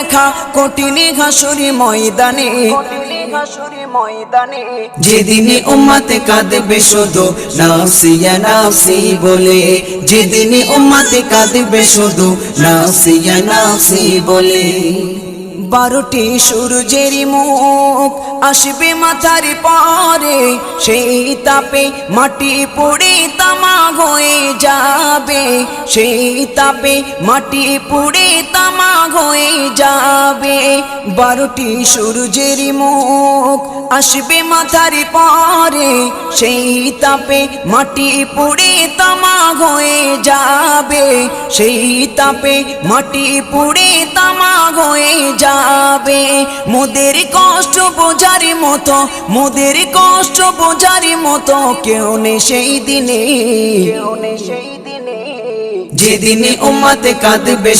দেখা কঠিনী ঘাসুরি ময়দানে। যেদিনে উম্মাতে কাঁদবে শুধু নাফসিয়া নাফসি বলে। যেদিনে উম্মাতে কাঁদবে শুধু নাফসিয়া নাফসি বলে। বারোটি সূর্যের মুখ আসবে মাথার পরে। সেই তাপে মাটি পুড়ে তামা হয়ে যাবে। সেই তাপে মাটি পুড়ে তামা হয়ে যাবে বারোটি সূর্যের মুখ আসবে মাথার পরে সেই তাপে মাটি পড়ে তামা হয়ে যাবে। সেই তাপে মাটি পড়ে তামা হয়ে যাবে। মোদের কষ্ট বোঝার মতো মোদের কষ্ট বোঝার মতো কেউ নেই সেই দিনে। যেদিনে উম্মাতে কাঁদবে